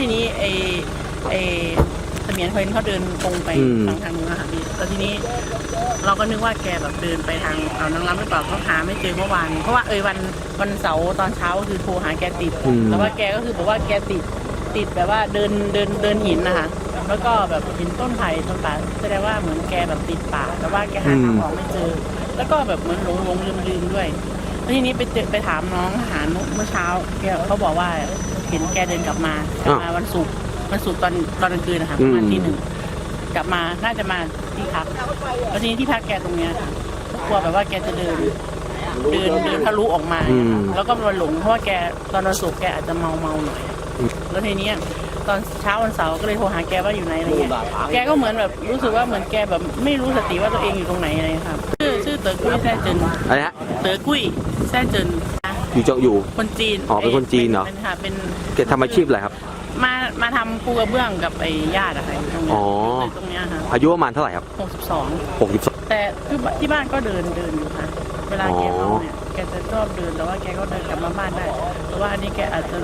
ทีนี้ไอไอเสมียนเฮนเขาเดินตรงไปอืม ทางทางนู้นนะคะพี่แล้วทีนี้เราก็นึกว่าแกแบบเดินไปทางเอานางรำหรือเปล่าก็หาไม่เจอเมื่อวานเพราะว่าเอยวันวันเสาร์ตอนเช้าก็คือโทรหาแกติด อืม แต่ว่าแกก็คือบอกว่าแกติดติดแบบว่าเดินเดินเดินหินนะคะแล้วก็แบบหินต้นไผ่ต้นป่าแสดงว่าเหมือนแกแบบติดป่า แต่ว่าแกหาทางออกไม่เจอ แล้วก็แบบเหมือนหลงหลงลืมลืมด้วย แล้วทีนี้ไปเจอไปถามน้องทหารเมื่อเช้าแกเขาบอกว่าเห็นแกเดินกลับมากลับมาวันศุกร์วันศุกร์ตอนตอนกลางคืนนะคะประมาณที่หนึ่งกลับมาน่าจะมาที่พักแล้วทีนี้ที่พักแกตรงเนี้ยค่ะกลัวแบบว่าแกจะเดินเดินเดินทะลุออกมา อืม แล้วก็มาหลงเพราะว่าแกตอนวันศุกร์แกอาจจะเมาเมาๆหน่อยอืมแล้วทีเนี้ยตอนเช้าวันเสาร์ก็เลยโทรหาแกว่าอยู่ไหนอะไรเงี้ยแกก็เหมือนแบบรู้สึกว่าเหมือนแกแบบไม่รู้สติว่าตัวเองอยู่ตรงไหนอะไรครับชื่อชื่อ เต๋อกุ้ยแซ่เจินอะไรฮะเต๋อกุ้ยแซ่เจินอยู่เจ้าอยู่ คนจีนอ๋อเป็นคนจีนเหรอ เป็นค่ะเป็นเกดทำอาชีพอะไรครับ มามาทำปูกระเบื้องกับไอ้ญาติอะค่ะตรงเนี้อ๋ยอ ตรงเนี้ยค่ะอายุประมาณเท่าไหร่ครับหกสิบสองหกสิบสอง แต่คือที่บ้านก็เดินเดินอยู่ค่ะ เวลาแกอ๋อเมาเนี่ยแกจะชอบเดินแต่ว่าแกก็เดินกลับมาบ้านได้แต่ว่าอันนี้แกอาจจะ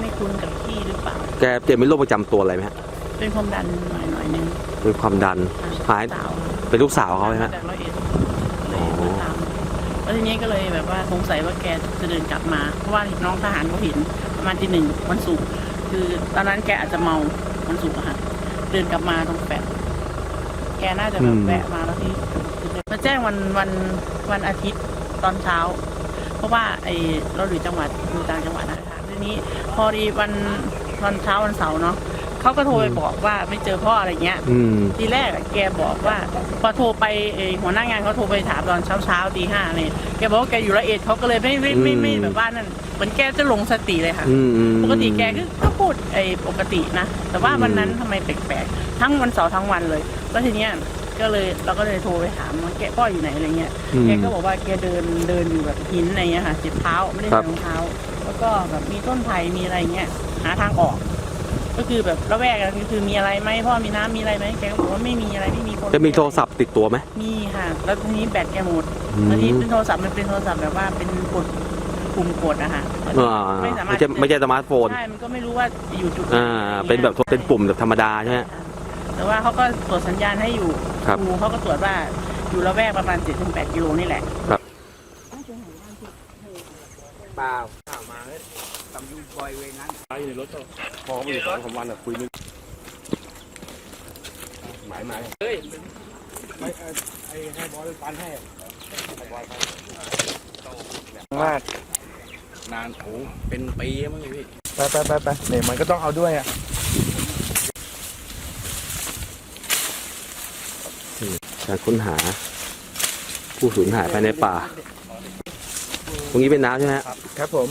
ไม่คุ้นกับที่หรือเปล่า แกเตรียมเป็นโรคประจำตัวอะไรไหมฮะเป็นความดันหน่อยหน่อยๆนึงเป็นความดันหายสาวเป็นลูกสาวเขาใช่ไหมจากร้อยเอ็ดเลยมาตาม แล้วทีนี้ก็เลยแบบว่าสงสัยว่าแกจะเดินกลับมาเพราะว่าน้องทหารเขาเห็นประมาณที่หนึ่งวันศุกร์คือตอนนั้นแกอาจจะเมาวันศุกร์อะค่ะเดินกลับมาตรงแปดแกน่าจะแบบแวะมาแล้วที่มาแจ้งวันวันวันอาทิตย์ตอนเช้า เพราะว่าไอเราอยู่จังหวัดอยู่ต่างจังหวัดนะคะทีนี้พอดีวันวันเช้าวันเสาร์เนาะ เขาก็โทรไปบอกว่าไม่เจอพ่ออะไรเงี้ย อืม ทีแรกอะแกบอกว่า พอโทรไปเอ่อหัวหน้างานเขาโทรไปถามตอนเช้าเช้าๆตีห้าเนี่ยแกบอกว่าแกอยู่ละเอียดเขาก็เลยไม่ไม่ไม่ไม่แบบว่านั่นเหมือนแกจะหลงสติเลยค่ะ อืมอืม ปกติแกก็ก็พูดไอ้ปกตินะ แต่ว่าวันนั้นทำไมแปลกๆ ทั้งวันเสาร์ทั้งวันเลยแล้วทีเนี้ยก็เลยเราก็เลยโทรไปถามว่าแกพ่ออยู่ไหนอะไรเงี้ย อืม แกก็บอกว่าแกเดินเดินอยู่แบบหินอะไรเงี้ยค่ะเจ็บเท้าไม่ได้ครัใส่บ รองเท้า แล้วก็แบบมีต้นไผ่มีอะไรเงี้ยหาทางออก ก็คือแบบระแวกกันก็คือมีอะไรไหมพ่อมีน้ำมีอะไรไหมแกก็บอกว่าไม่มีอะไรไม่มีคนจะมีโทรศัพท์ติดตัวไหม มีค่ะ แล้วทีนี้แบตแกหมดอืม แล้วทีนี้เป็นโทรศัพท์มันเป็นโทรศัพท์แบบว่าเป็นกดปุ่มกดอะค่ะอ่าไม่สามารไม่ถใช่ไม่ใช่สมาร์ทโฟน ใช่มันก็ไม่รู้ว่าอยู่จุดไหนอ่า เป็นแบบเป็นปุ่มแบบธรรมดาใช่ไหม แต่ว่าเขาก็ตรวจสัญญาณให้อยู่ครับดูเขาก็ตรวจว่าอยู่ละแวกประมาณ7-8กิโลนี่แหละ เปล่าข้าวมาเลยตำยูบอยเว นั้นพอมาอยู่สองสามวันอะคุยไม่หมายหมายเฮ้ยไม่เอ่อไอ้ให้บอยปันให้ให้บอยปันลาดนานโอ้เป็นปีมั้งพี่ไปไปไปไปเนี่ยมันก็ต้องเอาด้วยอะการค้นหา ผู้สูญหายภายในป่า ตรงนี้เป็นน้ำใช่ไหมฮะครับผม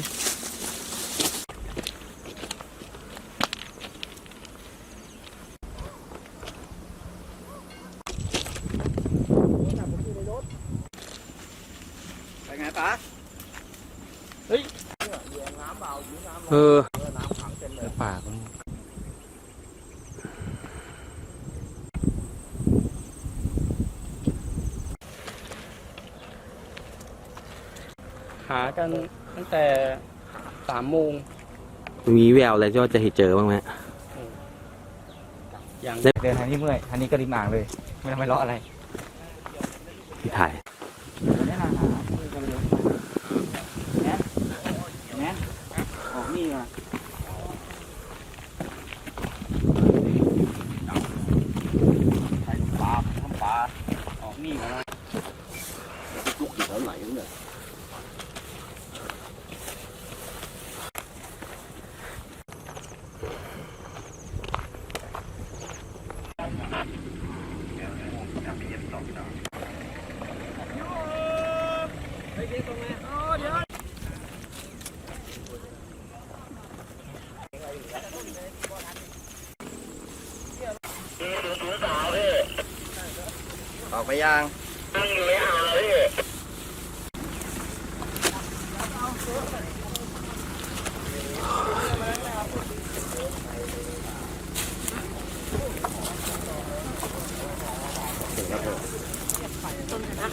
ไปไงป๋าเออป่าหากันตั้งแต่สามโมงมีแววอะไรที่ว่าจะเห็นเจอบ้างไหมฮะอย่างเดินทางนี้เมื่อยทางนี้ก็ริมอ่างเลย ไม่ต้องไปเลาะอะไร ที่ถ่าย แม่ออกนี่มาใส่ปลาทำปลาออกนี่มา ลูกอยู่แถวไหนเนี่ย ออกไปยัง ครับผมต้นนะ